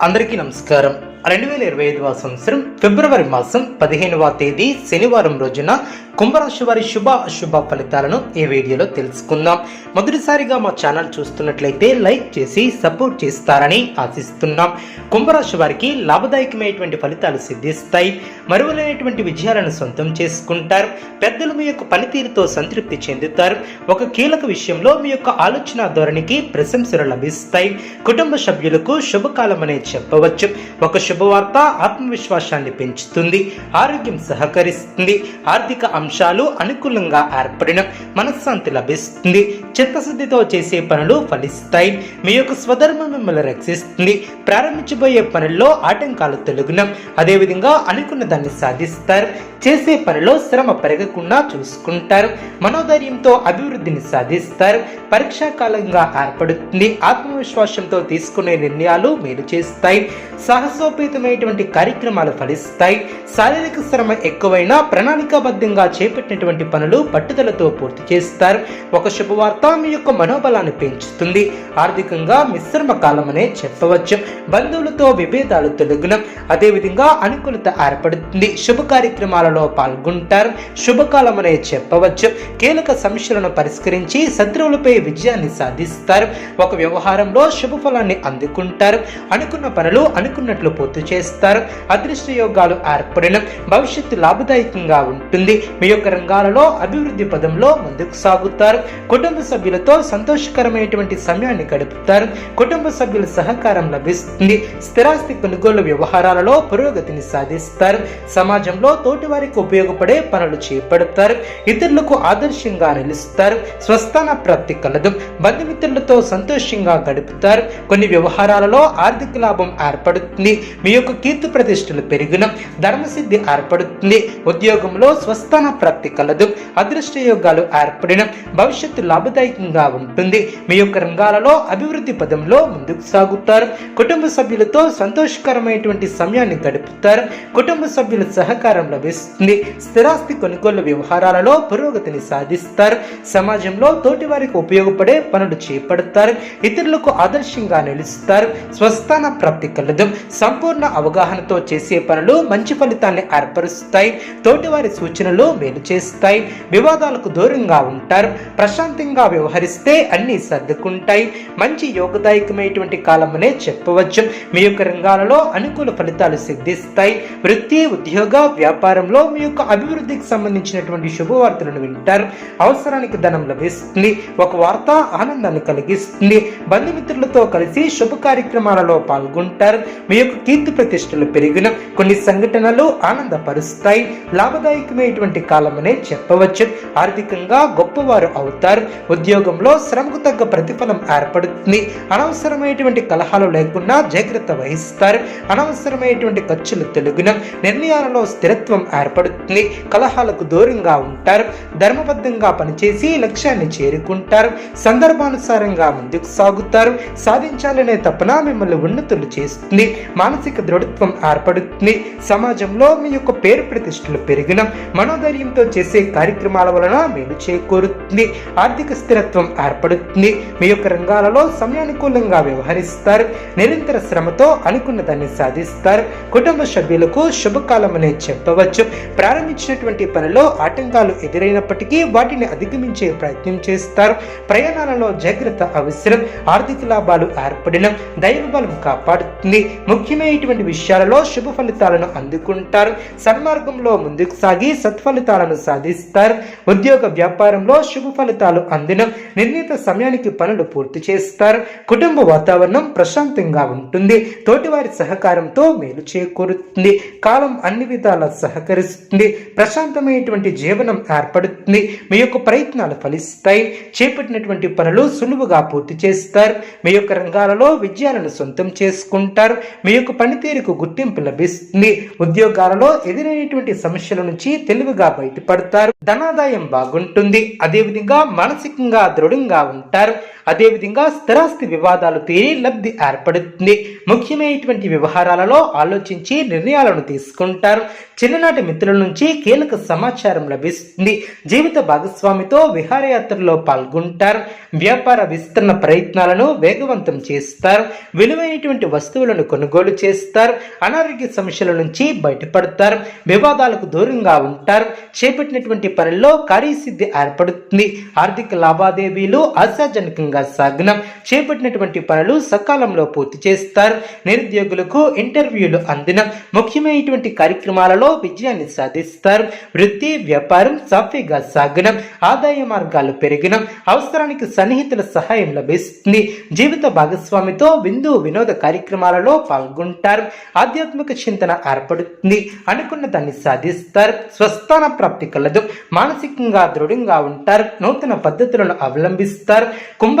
అందరికీ నమస్కారం. రెండు వేల ఇరవై ఐదవ సంవత్సరం ఫిబ్రవరి మాసం పదిహేనవ తేదీ శనివారం రోజున కుంభరాశి వారి శుభ అశుభ ఫలితాలను ఈ వీడియోలో తెలుసుకుందాం. మొదటిసారిగా మా ఛానల్ చూస్తున్నట్లయితే లైక్ చేసి సపోర్ట్ చేస్తారని ఆశిస్తున్నాం. కుంభరాశి వారికి లాభదాయకమైనటువంటి ఫలితాలు సిద్ధిస్తాయి. మరువలేనటువంటి విజయాలను సొంతం చేసుకుంటారు. పెద్దలు మీ యొక్క పనితీరుతో సంతృప్తి చెందుతారు. ఒక కీలక విషయంలో మీ యొక్క ఆలోచన ధోరణికి ప్రశంసలు లభిస్తాయి. కుటుంబ సభ్యులకు శుభకాలం అనే చెప్పవచ్చు. ఒక శుభవార్త ఆత్మవిశ్వాసాన్ని పెంచుతుంది. ఆరోగ్యం సహకరిస్తుంది. ఆర్థిక అంశాలు అనుకూలంగా ఏర్పడిన మనశ్శాంతి లభిస్తుంది. చిత్తశుద్ధితో చేసే పనులు ఫలిస్తాయి. మీ యొక్క స్వధర్మం మిమ్మల్ని రక్షిస్తుంది. ప్రారంభించబోయే పనుల్లో ఆటంకాలు తొలగిన అదేవిధంగా అనుకున్న దాన్ని సాధిస్తారు. చేసే పనిలో శ్రమ పెరగకుండా చూసుకుంటారు. మనోధైర్యంతో అభివృద్ధిని సాధిస్తారు. పరీక్షా కాలంగా ఏర్పడుతుంది. ఆత్మవిశ్వాసంతో తీసుకునే నిర్ణయాలు మేలు చేస్తాయి. సాహసోపేతమైనటువంటి కార్యక్రమాలు ఫలిస్తాయి. శారీరక శ్రమ ఎక్కువైనా ప్రణాళికాబద్ధంగా చేపట్టినటువంటి పనులు పట్టుదలతో పూర్తి చేస్తారు. ఒక శుభవార్త మీ యొక్క మనోబలాన్ని పెంచుతుంది. ఆర్థికంగా మిశ్రమ కాలం అనే చెప్పవచ్చు. బంధువులతో విభేదాలు తొలగిన అదేవిధంగా అనుకూలత ఏర్పడుతుంది. శుభ కార్యక్రమాలలో పాల్గొంటారు. శుభకాలం అనే చెప్పవచ్చు. కీలక సమస్యలను పరిష్కరించి శత్రువులపై విజయాన్ని సాధిస్తారు. ఒక వ్యవహారంలో శుభ ఫలాన్ని అందుకుంటారు. అనుకున్న పనులు అనుకున్నట్లు పూర్తి చేస్తారు. అదృష్ట యోగాలు ఏర్పడిన భవిష్యత్తు లాభదాయకంగా ఉంటుంది. మీ యొక్క రంగాలలో అభివృద్ధి పదంలో ముందుకు సాగుతారు. కుటుంబ సభ్యులతో సంతోషకరమైనటువంటి సమయాన్ని గడుపుతారు. కుటుంబ సభ్యుల సహకారం లభిస్తుంది. స్థిరాస్తి కొనుగోలు వ్యవహారాలలో పురోగతిని సాధిస్తారు. సమాజంలో తోటి వారికి ఉపయోగపడే పనులు చేపడతారు. ఇతరులకు ఆదర్శంగా నిలుస్తారు. స్వస్థాన ప్రాప్తి కలదు. బంధుమిత్రులతో సంతోషంగా గడుపుతారు. కొన్ని వ్యవహారాలలో ఆర్థిక లాభం ఏర్పడుతుంది. మీ యొక్క కీర్తి ప్రతిష్టలు పెరిగిన ధర్మసిద్ధి ఏర్పడుతుంది. ఉద్యోగంలో స్వస్థాన ప్రాప్తి కలదు అదృష్ట యోగాలు ఏర్పడిన భవిష్యత్తు లాభదాయకంగా ఉంటుంది. మీ యొక్క రంగాలలో అభివృద్ధి పదంలో ముందుకు సాగుతారు. కుటుంబ సభ్యులతో సంతోషకరమైనటువంటి సమయాన్ని గడుపుతారు. కుటుంబ సభ్యుల సహకారం లభిస్తుంది. స్థిరాస్తి కొనుగోలు వ్యవహారాలలో పురోగతిని సాధిస్తారు. సమాజంలో తోటి వారికి ఉపయోగపడే పనులు చేపడతారు. ఇతరులకు ఆదర్శంగా నిలుస్తారు. స్వస్థాన ప్రాప్తి కలదు సంపూర్ణ అవగాహనతో చేసే పనులు మంచి ఫలితాన్ని ఏర్పరుస్తాయి. తోటివారి సూచనలు మేలు చేస్తాయి. వివాదాలకు దూరంగా ఉంటారు. ప్రశాంతంగా వ్యవహరిస్తే అన్ని సర్దుకుంటాయి. మంచి యోగదాయకమైనటువంటి కాలమనే చెప్పవచ్చు. మీ యొక్క రంగాలలో అనుకూల ఫలితాలు సిద్ధిస్తాయి. వృత్తి ఉద్యోగ వ్యాపారంలో మీ యొక్క అభివృద్ధికి సంబంధించినటువంటి శుభవార్తలను వింటారు. అవసరానికి ధనం లభిస్తుంది. ఒక వార్త ఆనందాన్ని కలిగిస్తుంది. బంధుమిత్రులతో కలిసి శుభ కార్యక్రమాలలో పాల్గొంటారు. మీ యొక్క కీర్తి ప్రతిష్టలు పెరిగిన కొన్ని సంఘటనలు ఆనందపరుస్తాయి. లాభదాయకమైనటువంటి కాలమనే చెప్పవచ్చు. ఆర్థికంగా గొప్పవారు అవుతారు. ఉద్యోగంలో శ్రమకు తగ్గ ప్రతిఫలం ఏర్పడుతుంది. అనవసరమైనటువంటి కలహాలు లేకుండా జాగ్రత్త వహిస్తారు. అనవసరమైనటువంటి ఖర్చులు తెలుగున నిర్ణయాలలో స్థిరత్వం ఏర్పడుతుంది. కలహాలకు దూరంగా ఉంటారు. ధర్మబద్ధంగా పనిచేసి లక్ష్యాన్ని చేరుకుంటారు. సందర్భానుసారంగా ముందుకు సాగుతారు. సాధించాలనే తపన మిమ్మల్ని ఉన్నతులు చేస్తుంది. మానసిక దృఢత్వం ఏర్పడుతుంది. సమాజంలో మీ యొక్క పేరు ప్రతిష్టలు పెరిగిన మనోధైర్యంతో చేసే కార్యక్రమాల వలన మేలు చేకూరుతుంది. ఆర్థిక స్థిరత్వం ఏర్పడుతుంది. మీ యొక్క రంగాలలో సమయానుకూలంగా వ్యవహరిస్తారు. నిరంతర శ్రమతో అనుకున్న దాన్ని సాధిస్తారు. కుటుంబ సభ్యులకు శుభకాలం అనే చెప్పవచ్చు. ప్రారంభించినటువంటి పనిలో ఆటంకాలు ఎదురైనప్పటికీ వాటిని అధిగమించే ప్రయత్నం చేస్తారు. ప్రయాణాలలో జాగ్రత్త అవసరం. ఆర్థిక లాభాలు ఏర్పడిన దైవ బలం కాపాడుతుంది. ముఖ్యమైనటువంటి విషయాలలో శుభ ఫలితాలను అందుకుంటారు. సన్మార్గంలో ముందుకు సాగి ఫలితాలను సాధిస్తారు. ఉద్యోగ వ్యాపారంలో శుభ ఫలితాలు అందిన నిర్ణీత సమయానికి పనులు పూర్తి చేస్తారు. కుటుంబ వాతావరణం ప్రశాంతంగా ఉంటుంది. తోటివారి సహకారంతో మేలు చేకూరుతుంది. కాలం అన్ని విధాలా సహకరిస్తుంది. ప్రశాంతమైనటువంటి జీవనం ఏర్పడుతుంది. మీ యొక్క ప్రయత్నాలు ఫలిస్తాయి. చేపట్టినటువంటి పనులు సులువుగా పూర్తి చేస్తారు. మీ యొక్క రంగాలలో విజయాలను సొంతం చేసుకుంటారు. మీ యొక్క పనితీరుకు గుర్తింపు లభిస్తుంది. ఉద్యోగాలలో ఎదురైనటువంటి సమస్యల నుంచి తెలివిగా బయటపడతారు. ధనాదాయం బాగుంటుంది. అదేవిధంగా మానసికంగా దృఢంగా ఉంటారు. అదేవిధంగా స్థిరాస్తి వివాదాలు తీరి లబ్ధి ఏర్పడుతుంది. ముఖ్యమైనటువంటి వ్యవహారాలలో ఆలోచించి నిర్ణయాలను తీసుకుంటారు. చిన్ననాటి మిత్రుల నుంచి కీలక సమాచారం లభిస్తుంది. జీవిత భాగస్వామితో విహారయాత్రలో పాల్గొంటారు. వ్యాపార విస్తరణ ప్రయత్నాలను వేగవంతం చేస్తారు. విలువైనటువంటి వస్తువులను కొనుగోలు చేస్తారు. అనారోగ్య సమస్యల నుంచి బయటపడతారు. వివాదాలకు దూరంగా ఉంటారు. చేపట్టినటువంటి పనుల్లో కార్యసిద్ధి ఏర్పడుతుంది. ఆర్థిక లావాదేవీలు ఆశాజనకంగా సాగనం చేపట్టినటువంటి పనులు సకాలంలో పూర్తి చేస్తారు. నిరుద్యోగులకు ఇంటర్వ్యూలు అందిన. ముఖ్యమైనటువంటి కార్యక్రమాలలో విజయాన్ని సాధిస్తారు. వృత్తి వ్యాపారం సాఫీగా సాగనం. ఆదాయ మార్గాలు పెరిగిన. అవసరానికి సన్నిహితుల సహాయం లభిస్తుంది. జీవిత భాగస్వామితో విందు వినోద కార్యక్రమాలలో పాల్గొంటారు. ఆధ్యాత్మిక చింతన ఏర్పడుతుంది. అనుకున్న దాన్ని సాధిస్తారు. స్వస్థాన ప్రాప్తి కలదు. మానసికంగా దృఢంగా ఉంటారు. నూతన పద్ధతులను అవలంబిస్తారు. కుంభ